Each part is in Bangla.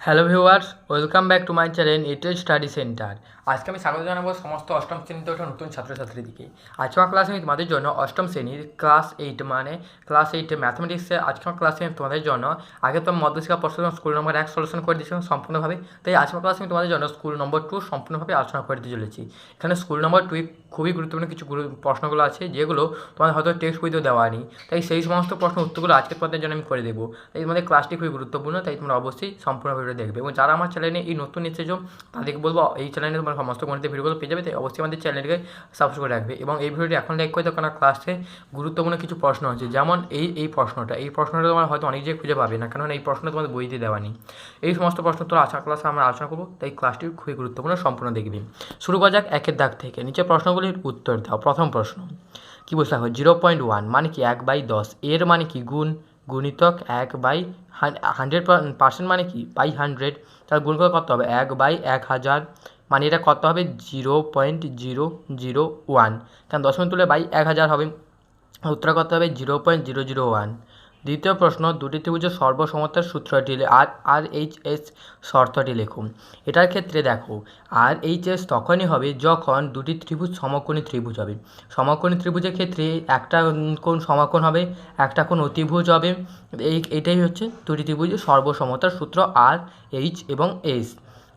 Hello viewers, welcome back to my channel এটেল স্টাডি সেন্টার। আজকে আমি স্বাগত জানাব সমস্ত অষ্টম শ্রেণীতে ওঠা নতুন ছাত্রছাত্রীদেরকে আজকে আমার ক্লাসে আমি তোমাদের জন্য অষ্টম শ্রেণির ক্লাস এইট মানে ক্লাস এইটে ম্যাথমেটিক্সে আজকে আমার ক্লাসে আমি তোমাদের জন্য আগে তো মধ্যশিক্ষা প্রশ্ন স্কুল নম্বর এক সলিউশন করে দিয়েছিলাম সম্পূর্ণভাবে, তাই আজকের ক্লাসে আমি তোমাদের জন্য স্কুল নম্বর টু সম্পূর্ণভাবে আলোচনা করে দিতে চলেছি। এখানে স্কুল নম্বর টু খুবই গুরুত্বপূর্ণ কিছু প্রশ্নগুলো আছে, যেগুলো তোমাদের হয়তো টেক্সট বইতেও দেওয়া নেই তাই সেই সমস্ত প্রশ্ন উত্তরগুলো আজকের পদের জন্য আমি করে দেবো। তাই তোমাদের ক্লাসটি খুবই গুরুত্বপূর্ণ, তাই তোমরা অবশ্যই সম্পূর্ণ ভিডিও দেখবে। এবং যারা আমার চ্যানেলে এই নতুন এসেছ, তাদেরকে বলব, এই চ্যানেলে তোমার সমস্ত গণিতের ভিডিওগুলো পেয়ে যাবে, তাই অবশ্যই আমাদের চ্যানেলকে সাবস্ক্রাইব করে রাখবে। এবং এই ভিডিওটি এখন লাইক করে দাও কারণ ক্লাসে গুরুত্বপূর্ণ কিছু প্রশ্ন আছে। যেমন এই এই প্রশ্নটা এই প্রশ্নটা তোমার হয়তো অনেক জায়গায় খুঁজে পাবে না কারণ এই প্রশ্নটা তোমাদের বইতে দেওয়া নেই। এই সমস্ত প্রশ্ন তোর আশা ক্লাসে আমরা আলোচনা করব, তাই ক্লাসটি খুবই গুরুত্বপূর্ণ, সম্পূর্ণ দেখবি। শুরু করা যাক একের দাগ থেকে। নিচে প্রশ্নগুলির উত্তর দাও। প্রথম প্রশ্ন। কী বলতে হবে জিরো পয়েন্ট ওয়ান মানে কি এক বাই দশ? এর মানে কি গুণ? গুণিতক এক বাই হান্ড্রেড পার্সেন্ট মানে কি? বাই হান্ড্রেড তার গুণ করে কত হবে? এক বাই এক হাজার। মানে এটা কত হবে? Zero point zero zero one কারণ দশমিক তুলে বাই এক হাজার হবে? উত্তর করতে হবে? Zero point zero zero one দ্বিতীয় প্রশ্ন, দুটি ত্রিভুজের সর্বসমতার সূত্রটি আর আর এইচ এস শর্তটি লেখুন। এটার ক্ষেত্রে দেখো আর এইচ এস তখনই হবে যখন দুটি ত্রিভুজ সমকোণী ত্রিভুজ হবে। সমকোণী ত্রিভুজের ক্ষেত্রে একটা কোণ সমাকোণ হবে, একটা কোণ অতিভুজ হবে। এই এটাই হচ্ছে দুটি ত্রিভুজের সর্বসমতার সূত্র আর এইচ এবং এস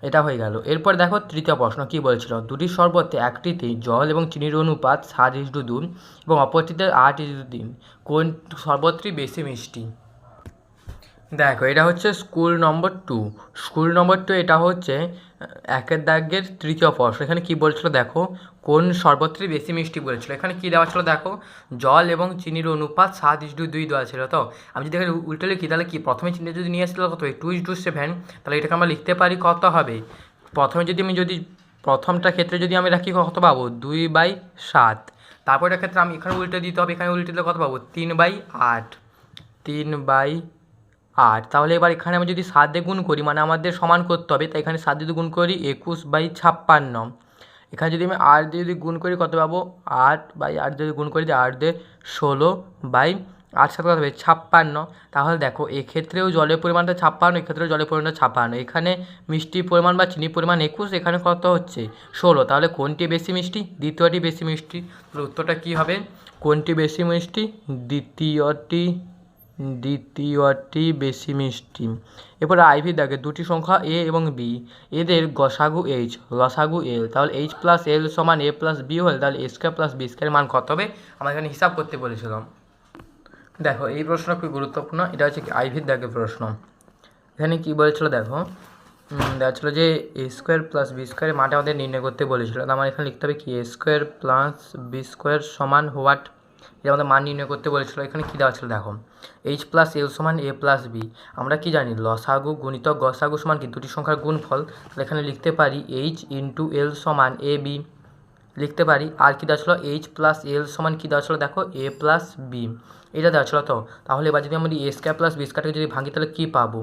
এটা হয়ে গেল। এরপর দেখো তৃতীয় প্রশ্ন, কি বলেছিল? দুটি শরবতে একটিতে জল এবং চিনির অনুপাত সাত ইস টু দুই এবং অপরটিতে আট ইস টু তিন। কোন শরবতটি বেশি মিষ্টি? দেখো, এটা হচ্ছে school number two. School number two, এটা হচ্ছে একের দাগের তৃতীয় প্রশ্ন এখানে কি বলছিল দেখো, কোন শরবতটি বেশি মিষ্টি বলেছিল। এখানে কি দেওয়া ছিল দেখো, জল এবং চিনির অনুপাত সাত ইস টু দুই দেওয়া ছিল তো। আমি যদি এখানে উল্টে লিখি, তাহলে কি? প্রথমে চিনিটা যদি নিয়ে আসছিল কত? টু ইস টু সেভেন তাহলে এটাকে আমরা লিখতে পারি কত হবে? প্রথমে যদি আমি যদি, প্রথমটা ক্ষেত্রে যদি আমি রাখি কত পাবো? দুই বাই সাত। তারপর ক্ষেত্রে আমি এখানে উল্টে দিতে হবে, এখানে উল্টে দিলে কত পাবো? তিন বাই আট। তিন বাই আট। তাহলে এবার এখানে আমি যদি সাত দিয়ে গুণ করি মানে আমাদের সমান করতে হবে, তাই এখানে সাত দিয়ে গুণ করি, একুশ বাই ছাপ্পান্ন। এখানে যদি আমি আট দিয়ে যদি গুণ করি, কত পাবো? আট বাই আট যদি গুণ করি আট দিয়ে ষোলো বাই আট সাথে কত হবে? ছাপ্পান্ন। তাহলে দেখো, এক্ষেত্রেও জলের পরিমাণটা ছাপ্পান্ন, এক্ষেত্রেও জলের পরিমাণটা ছাপ্পান্ন। এখানে মিষ্টির পরিমাণ বা চিনির পরিমাণ একুশ, এখানে কত হচ্ছে? ষোলো। তাহলে কোনটি বেশি মিষ্টি? দ্বিতীয়টি বেশি মিষ্টি। উত্তরটা কী হবে? কোনটি বেশি মিষ্টি? দ্বিতীয়টি দ্বিতীয়টি বেশি মিষ্টি। এরপরে আইভি দেখে দুটি সংখ্যা এ এবং বি এদের গসাগু এইচ লসাগু এল তাহলে এইচ প্লাস এল সমান এ প্লাস বি হলে তাহলে এ স্কোয়ার প্লাস বি স্কোয়ারের মান কত হবে? আমরা এখানে হিসাব করতে বলেছিলাম। দেখো, এই প্রশ্ন খুবই গুরুত্বপূর্ণ। এটা হচ্ছে কি আইভির দাগের প্রশ্ন। এখানে কি বলেছিল দেখো? দেওয়া ছিল যে এ স্কোয়ার প্লাস বি স্কোয়ারের মানটা আমাদের নির্ণয় করতে বলেছিল। আমার এখানে লিখতে হবে কি a square plus b square সমান হোয়াট এটা আমাদের মান নির্ণয় করতে বলেছিল, এখানে কী দেওয়া ছিল দেখো এইচ প্লাস এল সমান এ প্লাস বি আমরা কি জানি, লসাগু গুণিতক গসাগু সমান কি, দুটি সংখ্যার গুণফল, তাহলে এখানে লিখতে পারি এইচ ইন্টু এল সমান এ বি লিখতে পারি, আর কী দেওয়া ছিল এইচ প্লাস এল সমান কী দেওয়া ছিল দেখো এ প্লাস বি এটা দেওয়া ছিল তো, তাহলে এবার যদি আমরা এ স্কোয়ার প্লাস বি স্কোয়ারকে যদি ভাঙি, তাহলে কী পাবো?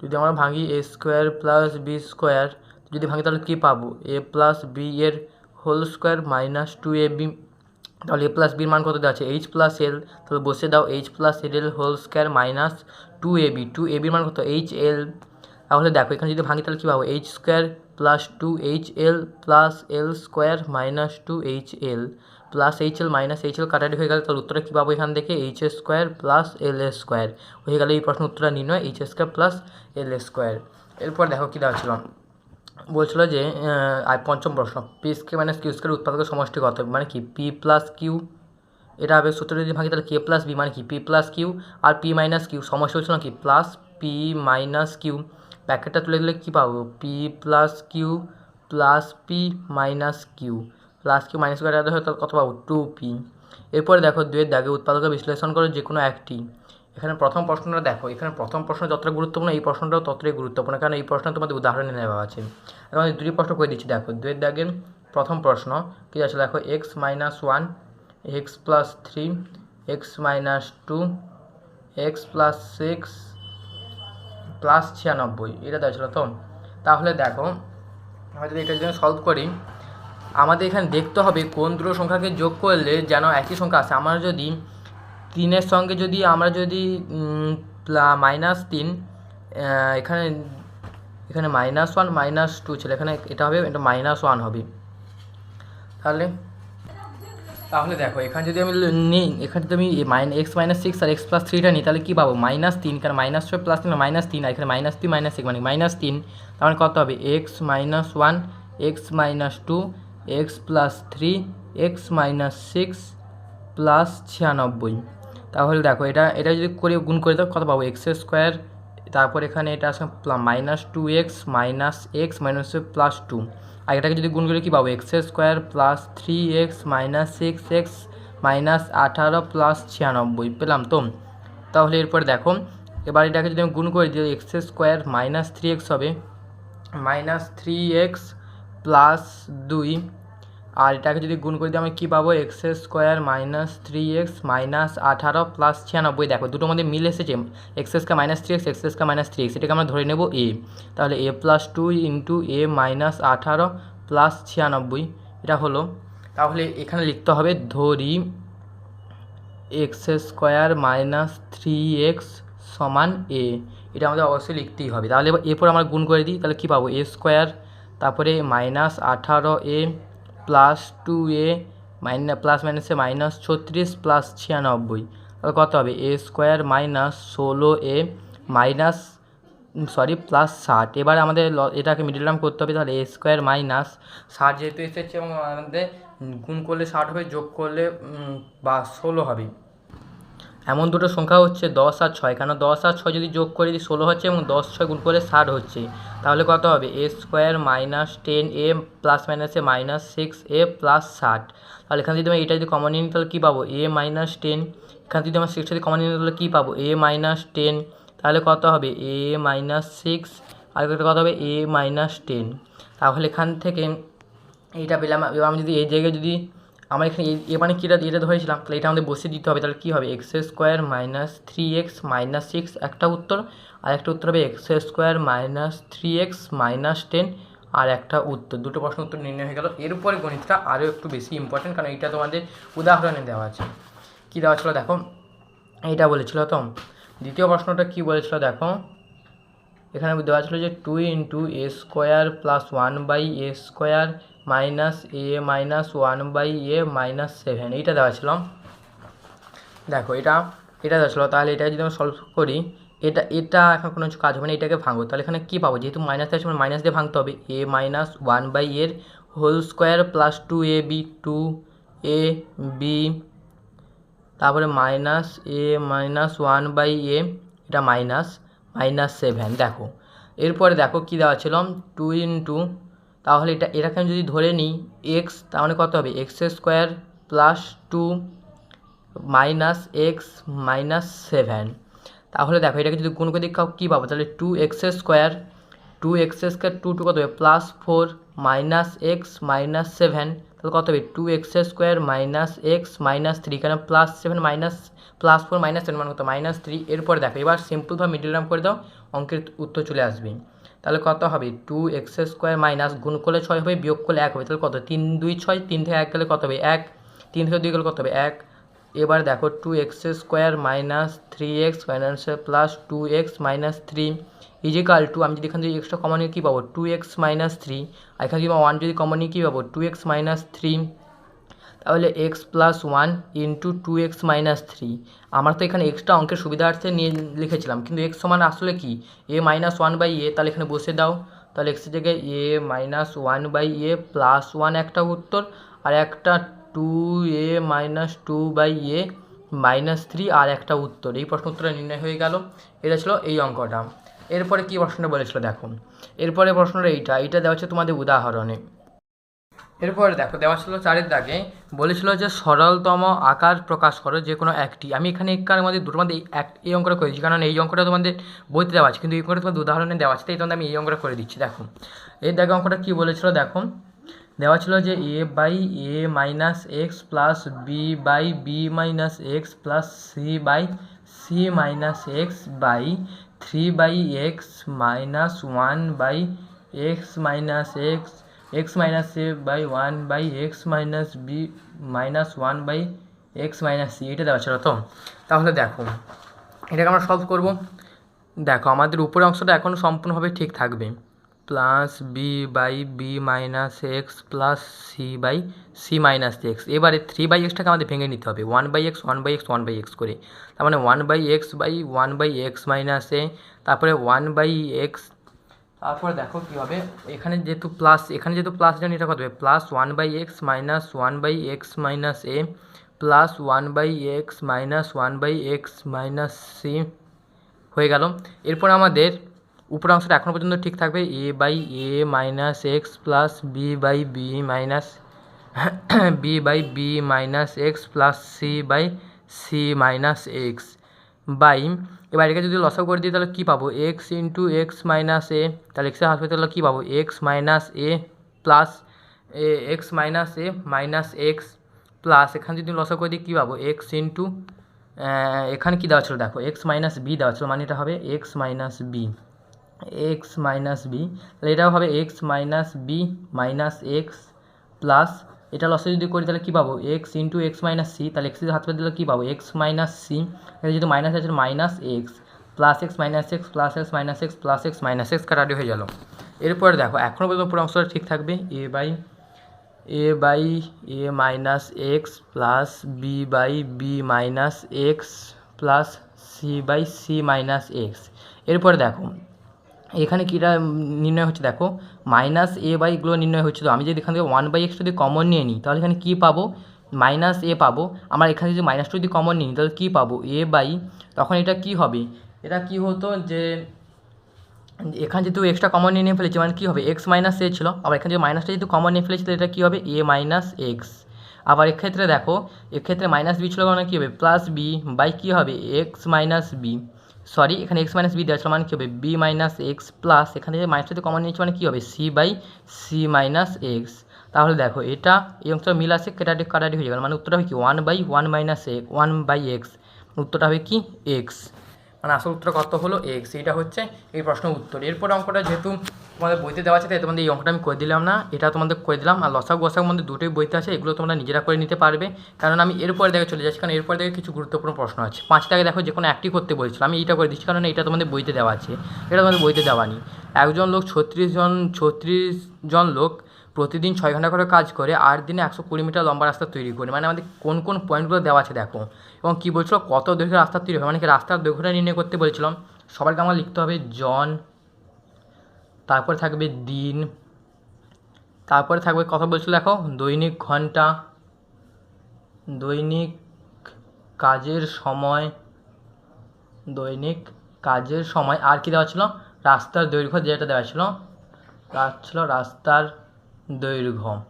যদি আমরা ভাঙি a square plus b square যদি ভাঙি, তাহলে কী পাবো? এ প্লাস বি এর whole square minus two a b তাহলে এ প্লাস বির মান কত দেওয়া আছে? এইচ প্লাস এল তাহলে বসে দাও H plus L L whole square minus two a b two a বির মান কত? এইচ এল তাহলে দেখো, এখানে যদি ভাঙি, তাহলে কী পাবো? H square plus two H L plus L square minus two H L plus H L minus H L কাটাটি হয়ে গেলে, তাহলে উত্তরটা কী পাবো এখান থেকে? H S square plus L square হয়ে গেলে এই প্রশ্ন উত্তরটা নির্ণয় H square plus L square এরপর দেখো কী দেওয়া ছিল। বলছিল যে পঞ্চম প্রশ্ন P square minus Q square উৎপাদকের সমষ্টি কত? মানে কি? পি প্লাস কিউ এটা হবে সূত্র যদি ভাঙি, তাহলে কে প্লাস বি মানে কি? পি প্লাস কিউ আর পি মাইনাস কিউ সমস্যা হচ্ছিল কি? প্লাস পি মাইনাস কিউ প্যাকেটটা তুলে দিলে কী পাবো? P plus Q plus P minus Q plus Q minus Q তাহলে কত পাবো? টু পি এরপরে দেখো দুয়ের দাগে উৎপাদকের বিশ্লেষণ করে যে কোনো একটি। এখানে প্রথম প্রশ্নটা দেখো, এখানে প্রথম প্রশ্ন যতটা গুরুত্বপূর্ণ, এই প্রশ্নটাও ততটাই গুরুত্বপূর্ণ, কারণ এই প্রশ্ন তোমাদের উদাহরণে নেওয়া আছে। আমি দুটি প্রশ্ন করে দিচ্ছি, দেখো, দুয়ের দাগে প্রথম প্রশ্ন, কী আছে, দেখো x minus one x plus three x minus two x plus six plus ছিয়ানব্বই, এটা দেওয়া ছিল, তো? তাহলে দেখো, আমরা যদি এটার জন্য সলভ করি, আমাদের এখানে দেখতে হবে কোন দুটো সংখ্যাকে যোগ করলে যেন একই সংখ্যা আসে। আমার যদি তিনের সঙ্গে যদি আমরা যদি মাইনাস তিন এখানে এখানে মাইনাস ওয়ান মাইনাস টু ছিল। এখানে এটা হবে, এটা মাইনাস ওয়ান হবে। তাহলে তাহলে দেখো, এখানে যদি আমি নিই, এখানে যদি আমি মাইন এক্স মাইনাস সিক্স আর এক্স প্লাস থ্রিটা নিই, তাহলে কী পাবো? মাইনাস তিন, কারণ মাইনাস ছয় প্লাস তিন মাইনাস তিন, আর এখানে মাইনাস তিন মাইনাস সিক্স মানে মাইনাস তিন তাহলে কত হবে? X minus one x minus two x plus three x minus six plus ছিয়ানব্বই। তাহলে দেখো এটা এটা যদি করে গুণ করে দাও, কত পাবো? এক্স স্কোয়ার তারপর এখানে এটা আসে minus two x minus x minus plus two আর এটাকে যদি গুণ করে কী পাবো? X square plus three x minus six x minus আঠারো প্লাস ছিয়ানব্বই, পেলাম তো? তাহলে এরপর দেখো, এবার এটাকে যদি আমি গুণ করে দিই x square minus three x হবে মাইনাস থ্রি এক্স প্লাস দুই আর এটাকে যদি গুণ করে দিই, আমি কী পাবো? X square minus three x minus আঠারো প্লাস ছিয়ানব্বই। দেখো, দুটোর মধ্যে মিল এসেছে। X square minus three x x square minus three x এটাকে আমরা ধরে নেব এ তাহলে a plus two into a minus আঠারো প্লাস ছিয়ানব্বই, এটা হলো। তাহলে এখানে লিখতে হবে, ধরি x square minus three x সমান এ এটা আমাদের অবশ্যই লিখতেই হবে। তাহলে এরপর আমরা গুণ করে দিই, তাহলে কী পাবো? এ স্কোয়ার তারপরে মাইনাস আঠারো এ প্লাস টু এ মাইনা, প্লাস মাইনাসে মাইনাস ছত্রিশ, প্লাস ছিয়ানব্বই। তাহলে কত হবে? এ স্কোয়ার মাইনাস ষোলো এ মাইনাস, সরি, প্লাস ষাট। এবার আমাদের এটাকে মিডিল টার্ম করতে হবে, তাহলে এ স্কোয়ার মাইনাস ষাট যেহেতু এসেছে এবং আমাদের গুণ করলে ষাট হবে, যোগ করলে বা ষোলো হবে। এমন দুটো সংখ্যা হচ্ছে দশ আর ছয়। কেন দশ আর ছয় যদি যোগ করে দিই, ষোলো হচ্ছে এবং দশ ছয় গুণ করে ষাট হচ্ছে। তাহলে কত হবে? A square minus ten a plus মাইনাসে মাইনাস সিক্স এ প্লাস ষাট। তাহলে এখান থেকে এটা যদি কমন নিই, তাহলে কী পাবো? A minus ten. এখান থেকে আমার সিক্সটা যদি কমন নিই, তাহলে কী পাবো? A minus ten. তাহলে কত হবে? A minus six. আর কত হবে? A minus ten. তাহলে এখান থেকে এইটা পেলাম। আমি যদি এই জায়গায় যদি আমার এখানে এ- মানে কীটা এটা ধরেছিলাম? তাহলে এটা আমাদের বসিয়ে দিতে হবে। তাহলে কী হবে? X square minus three x minus six একটা উত্তর, আর একটা উত্তর হবে x square minus three x minus ten আর একটা উত্তর। দুটো প্রশ্ন উত্তর নির্ণয় হয়ে গেল। এরপরে গণিতটা আরও একটু বেশি ইম্পর্টেন্ট কারণ এইটা তোমাদের উদাহরণে দেওয়া আছে। কী দেওয়া ছিল? দেখো, এইটা বলেছিল তো। দ্বিতীয় প্রশ্নটা কী বলেছিল? দেখো, এখানে দেওয়া ছিল যে two into a square plus one by a square minus a minus one by a minus seven এইটা দেওয়া ছিল। দেখো, এটা এটা দেওয়া ছিল। তাহলে এটা যদি আমি সলভ করি, এটা এটা এখন কোনো কাজ হবে না, এটাকে ভাঙবো। তাহলে এখানে কী পাবো? যেহেতু মাইনাস আছে মাইনাস দিয়ে ভাঙতে হবে। এ মাইনাস ওয়ান বাই এর whole square plus two a b two a b তারপরে minus a minus one by a এটা মাইনাস মাইনাস সেভেন দেখো, এরপরে দেখো কী দেওয়া ছিল? টু ইন্টু তাহলে এটা, এটাকে আমি যদি ধরে নিই এক্স তাহলে কত হবে? X square plus two minus x minus seven তাহলে দেখো, এটাকে যদি গুণ করে দিই কাউ কী পাবো? তাহলে two x square two x square two two কত হবে? Plus four minus x minus seven তাহলে কত হবে? Two x square minus x minus three কারণ plus seven minus plus four minus seven মানে কত? মাইনাস থ্রি এরপর দেখো, এবার সিম্পলভাবে মিডিল রাম করে দাও, অঙ্কের উত্তর চলে আসবে। তাহলে কত হবে? টু এক্স স্কোয়ার মাইনাস গুণ করলে ছয় হবে, বিয়োগ করলে এক হবে। তাহলে কত? তিন, দুই, ছয়, তিন থেকে এক গেলে কত হবে? এক। তিন থেকে দুই গেলে কত হবে? এক। এবার দেখো two x square minus three x minus plus two x minus three equal two আমি যদি এখান থেকে এক্সট্রা কমন নিয়ে কী পাবো? টু এক্স মাইনাস থ্রি আর এখানে যদি ওয়ান যদি কমন নিয়ে কী পাবো? টু এক্স মাইনাস থ্রি তাহলে x plus one into two x minus three আমার তো এখানে এক্সট্রা অঙ্কের সুবিধার্থে নিয়ে লিখেছিলাম, কিন্তু এক্স সমান আসলে কি? A minus one by a তাহলে এখানে বসে দাও। তাহলে এক্সের জায়গায় a minus one by a plus one একটা উত্তর, আর একটা two a minus two by a minus three আর একটা উত্তর। এই প্রশ্ন উত্তরটা নির্ণয় হয়ে গেল। এটা ছিল এই অঙ্কটা। এরপরে কী প্রশ্নটা বলেছিল দেখুন। এরপরে প্রশ্নটা এইটা। এইটা দেওয়া হচ্ছে তোমাদের উদাহরণে। এরপরে দেখো, দেওয়া ছিল চারের দাগে, বলেছিল যে সরলতম আকার প্রকাশ করো যে কোনো একটি। আমি এখানে একার মধ্যে দুটোর মধ্যে এক, এই অঙ্কটা করেছি কারণ এই অঙ্কটা তোমাদের বইতে দেওয়া আছে, কিন্তু এই অঙ্কটা তোমাদের উদাহরণে দেওয়া আছে, তাই তোমাদের আমি এই অঙ্কটা করে দিচ্ছি, দেখো। এর দেখো অঙ্কটা কী বলেছিল, দেখো, দেওয়া ছিল যে a by a minus x plus b by b minus x plus c by c minus x by three by x minus one by x minus x x minus a by one by x minus b minus one by x minus c এটা দেওয়া ছিল তো? তাহলে দেখো, এটাকে আমরা সলভ করব। দেখো, আমাদের উপরের অংশটা এখনও সম্পূর্ণভাবে ঠিক থাকবে। Plus b by b minus x plus c by c minus x এবারে থ্রি বাই এক্সটাকে আমাদের ভেঙে নিতে হবে। One by x one by x one by x করে। তার মানে one by x by one by x minus a তারপরে ওয়ান বাই এক্স তারপরে দেখো কী হবে? এখানে যেহেতু প্লাস এখানে যেহেতু প্লাস জানি এটা কত হবে? Plus one by x minus one by x minus a plus one by x minus one by x minus c হয়ে গেল। এরপর আমাদের উপর অংশটা এখনও পর্যন্ত ঠিক থাকবে? A by a minus x plus b by b minus b by b minus x plus c by c minus x by এবার এটাকে যদি লসাগু করে দিই, তাহলে কী পাবো? X into x minus a তাহলে এক্সের হাসপাতাল তাহলে কী পাবো? X minus a plus a x minus a minus x plus এখানে যদি লসাগু করে দিই, কী পাবো? এক্স ইন্টু এখানে কী দেওয়া ছিল? দেখো এক্স মাইনাস বি দেওয়া ছিল মানে এটা হবে x minus b x minus b তাহলে এটাও হবে x minus b minus x plus এটা লসে যদি করি, তাহলে কী পাবো? X into x minus c তাহলে এক্সের হাত দিলে কী পাবো? এক্স মাইনাস সি যেহেতু মাইনাস আছে minus x plus x minus x plus x minus x plus x minus x কাটাটি হয়ে গেল। এরপরে দেখো এখনও পর্যন্ত পুরো অংশটা ঠিক থাকবে। A by a by a minus x plus b by b minus x plus c by c minus x এরপরে দেখো এখানে কীটা নির্ণয় হচ্ছে দেখো মাইনাস এ বাইগুলো নির্ণয় হচ্ছে। তো আমি যদি এখান থেকে ওয়ান বাই এক্স যদি কমন নিয়ে নিই, তাহলে এখানে কী পাবো? মাইনাস এ পাবো। আমার এখানে যদি মাইনাস যদি কমন নিই, তাহলে কী পাবো? এ বাই তখন এটা কী হবে? এটা কী হতো যে, এখানে যেহেতু এক্সট্রা কমন নিয়ে নিয়ে ফেলেছি মানে কী হবে? এক্স মাইনাস এ ছিল। আবার এখানে যদি মাইনাসটা যেহেতু কমন নিয়ে ফেলেছি, তাহলে এটা কী হবে? এ মাইনাস এক্স আবার এক্ষেত্রে দেখো, এক্ষেত্রে মাইনাস বি ছিল মানে কী হবে? প্লাস বি বাই কী হবে? এক্স মাইনাস বি সরি, এখানে এক্স মাইনাস বি দেওয়া ছিল মানে কী হবে? বি মাইনাস এক্স প্লাস এখানে মাইনাস মাইনাসটাতে কমন নিয়েছি মানে কী হবে? C by c minus x তাহলে দেখো, এটা এই অংশটা মিল আছে কেটাটি কাটাটি হয়ে গেল। মানে উত্তরটা হবে কি? One by one minus a one by x উত্তরটা হবে কি? এক্স মানে আসল উত্তর কত হলো? এক্স এইটা হচ্ছে এই প্রশ্নের উত্তর। এরপর অঙ্কটা যেহেতু তোমাদের বইতে দেওয়া আছে, তাই তোমাদের এই অঙ্কটা আমি করে দিলাম না। এটা তোমাদের করে দিলাম। আর লসাগ বসাগ মধ্যে দুটোই বইতে আছে, এগুলো তোমরা নিজেরা করে নিতে পারবে। কারণ আমি এরপরে দেখে চলে যাচ্ছি, কারণ এরপর দেখে কিছু গুরুত্বপূর্ণ প্রশ্ন আছে। পাঁচ টাকা দেখো যে কোনো একটি করতে বলছিল। আমি এইটা করে দিচ্ছি, কারণ এটা তোমাদের বইতে দেওয়া আছে। এটা তোমাদের বইতে দেওয়া নেই। একজন লোক ছত্রিশ জন ছত্রিশ জন লোক প্রতিদিন ছয় ঘণ্টা করে কাজ করে আট দিনে একশো কুড়ি মিটার লম্বা রাস্তা তৈরি করে। মানে আমাদের কোন কোন পয়েন্টগুলো দেওয়া আছে দেখো। এবং কী বলছিল? কত দৈর্ঘ্য রাস্তা তৈরি হবে? মানে কি রাস্তার দৈর্ঘ্যটা নির্ণয় করতে বলছিলাম। সবাইকে আমার লিখতে হবে জন, তারপরে থাকবে দিন, তারপরে থাকবে কথা বলছিল দেখো, দৈনিক ঘণ্টা, দৈনিক কাজের সময়, দৈনিক কাজের সময়, আর কি দেওয়া ছিল? রাস্তার দৈর্ঘ্য যেটা দেওয়া ছিল ছিল রাস্তার দৈর্ঘ্য।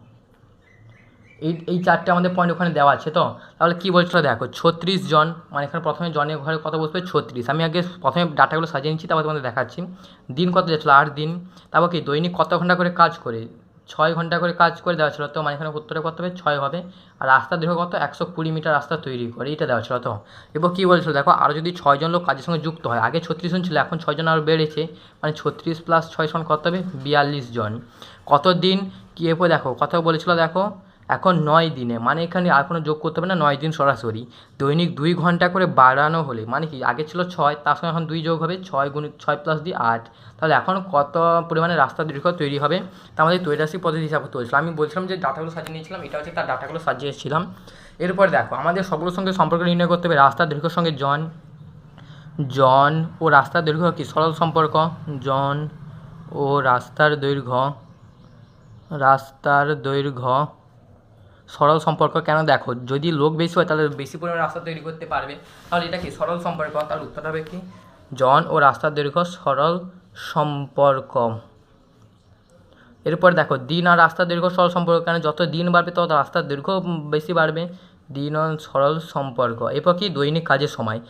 এই এই চারটে আমাদের পয়েন্ট ওখানে দেওয়া আছে তো? তাহলে কী বলছিল দেখো, ছত্রিশ জন মানে এখানে প্রথমে জনের ঘরে কত বসবে? ছত্রিশ। আমি আগে প্রথমে ডাটাগুলো সাজিয়ে নিচ্ছি, তারপর তোমাদের দেখাচ্ছি। দিন কত যাচ্ছিল? আট দিন। তারপর কি, দৈনিক কত ঘণ্টা করে কাজ করে? ছয় ঘণ্টা করে কাজ করে দেওয়া ছিল তো? মানে এখানে উত্তরে কত হবে? ছয় হবে। আর রাস্তার দৈর্ঘ্য কত? একশো কুড়ি মিটার রাস্তা তৈরি করে। এইটা দেওয়া ছিল তো? এরপর কী বলছিল? দেখো আরও যদি ছয়জন লোক কাজের সঙ্গে যুক্ত হয়, আগে ছত্রিশ জন ছিল, এখন ছয়জন আরও বেড়েছে। মানে ছত্রিশ প্লাস ছয় সমান কত হবে? বিয়াল্লিশ জন। কত দিন? কী এরপর দেখো কত বলেছিল দেখো, এখন নয় দিনে মানে এখানে আর কোনো যোগ করতে হবে না, নয় দিন সরাসরি। দৈনিক দুই ঘণ্টা করে বাড়ানো হলে মানে কি, আগে ছিল ছয়, তার সঙ্গে এখন দুই যোগ হবে, ছয় গুণ, ছয় প্লাস দিয়ে আট। তাহলে এখন কত পরিমাণে রাস্তা দীর্ঘ তৈরি হবে? তা আমাদের তৈরাসিক পদ্ধতি হিসাবে তৈরি আমি বলছিলাম যে ডাটাগুলো সাজিয়ে নিয়েছিলাম, এটা হচ্ছে তার ডাটাগুলো সাজিয়েছিলাম এরপর দেখো, আমাদের সবগুলোর সঙ্গে সম্পর্ক নির্ণয় করতে হবে রাস্তার দৈর্ঘ্যের সঙ্গে জন জন ও রাস্তার দৈর্ঘ্য কি? সরল সম্পর্ক, জন ও রাস্তার দৈর্ঘ্য রাস্তার দৈর্ঘ্য সরল সম্পর্ক কেন দেখো? যদি লোক বেশি হয়, তাহলে বেশি পরিমাণে রাস্তা তৈরি করতে পারবে। তাহলে এটা কি? সরল সম্পর্ক। তার উত্তরটা হবে কি? জন ও রাস্তার দৈর্ঘ্য সরল সম্পর্ক। এরপর দেখো, দিন আর রাস্তার দৈর্ঘ্য সরল সম্পর্ক কেন? যত দিন বাড়বে, তত রাস্তার দৈর্ঘ্য বেশি বাড়বে। দিন সরল সম্পর্ক। এরপর কি? দৈনিক কাজের সময়।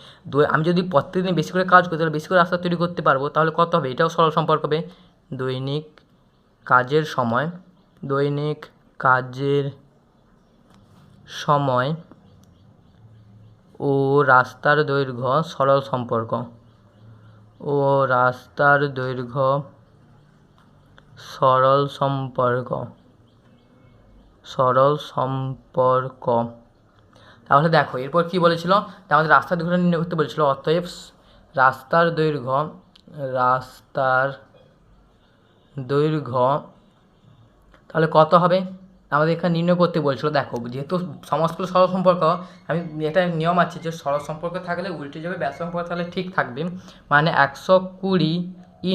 আমি যদি প্রত্যেকদিন বেশি করে কাজ করি, তাহলে বেশি করে রাস্তা তৈরি করতে পারব। তাহলে কত হবে? এটাও সরল সম্পর্ক হবে। দৈনিক কাজের সময়। দৈনিক কাজের সময় ও রাস্তার দৈর্ঘ্য সরল সম্পর্ক। ও রাস্তার দৈর্ঘ্য সরল সম্পর্ক। সরল সম্পর্ক। তাহলে দেখো, এরপর কি বলেছিল? আমাদের রাস্তার দৈর্ঘ্য নির্ণয় করতে বলেছিল অতএব রাস্তার দৈর্ঘ্য রাস্তার দৈর্ঘ্য তাহলে কত হবে? আমাদের এখানে নির্ণয় করতে বলছিল, দেখো, যেহেতু সমস্ত সরল সম্পর্ক, আমি এটা নিয়ম আছে যে সরল সম্পর্ক থাকলে উল্টে যাবে, ব্যাস সম্পর্ক থাকলে ঠিক থাকবে। মানে একশো কুড়ি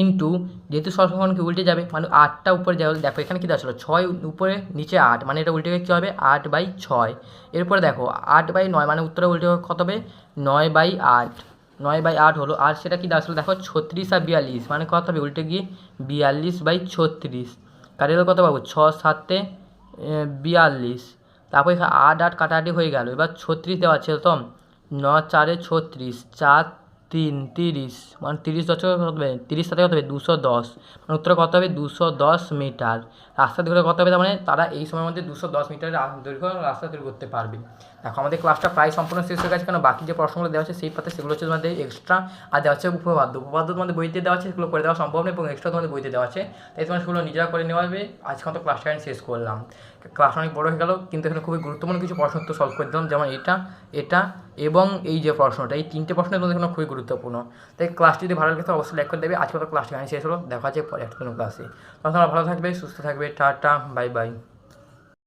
ইন্টু যেহেতু সরল সম্পর্ক উল্টে যাবে মানে আটটা উপরে যাবে, দেখো, এখানে কী দেওয়া ছয় উপরে নিচে আট মানে এটা উল্টে গেলে কী হবে? আট বাই ছয়। এরপরে দেখো, আট বাই নয় মানে উত্তরে উল্টে কত হবে? নয় বাই আট। নয় বাই আট হলো, আর সেটা কি দেওয়া ছিল? দেখো, ছত্রিশ আর বিয়াল্লিশ মানে কত হবে? উল্টে গিয়ে বিয়াল্লিশ বাই ছত্রিশ। কাটিয়ে কত পাবো ছ সাতে বিয়াল্লিশ। তারপর আট আট কাটাকাটি হয়ে গেল। এবার ছত্রিশ দেওয়া আছে তো ন, চারে ছত্রিশ, চার, তিন, তিরিশ। মানে তিরিশ দশ কত হবে? তিরিশ সাথে কত হবে? দুশো দশ। মানে উত্তর কত হবে? দুশো দশ মিটার। রাস্তা দৈর্ঘ্য কত হবে, তার মানে তারা এই সময়ের মধ্যে দুশো দশ মিটারের দৈর্ঘ্য রাস্তা তৈরি করতে পারবে। দেখো, আমাদের ক্লাসটা প্রায় সম্পূর্ণ শেষ হয়ে গেছে, কেন বাকি যে প্রশ্নগুলো দেওয়া আছে সেই পাতে সেগুলো হচ্ছে তোমাদের এক্সট্রা আর দেওয়া আছে উপপাদ্য। উপপাদ্য তোমাদের বইতে দেওয়া আছে, সেগুলো করে দেওয়া সম্ভব নয়, এবং এক্সট্রা তোমাদের বইতে দেওয়া আছে। তাই তোমার সেগুলো নিজেরা করে নেওয়া হবে। আজকে তো ক্লাসটা আমি শেষ করলাম। ক্লাস অনেক বড় হয়ে গেল, কিন্তু এখানে খুবই গুরুত্বপূর্ণ কিছু প্রশ্ন তো সলভ করে দিলাম, যেমন এটা এটা, এবং এই যে প্রশ্নটা, এই তিনটে প্রশ্ন তোমাদের জন্য খুবই গুরুত্বপূর্ণ। তাই ক্লাসটি যদি ভালো লাগে তো অবশ্যই লাইক করে দেবে। আজকে তো ক্লাসটি আমি শেষ হলো। দেখা হচ্ছে পরে একটা কোনো ক্লাসে তখন তোমরা ভালো থাকবে, সুস্থ থাকবে। Tata bye bye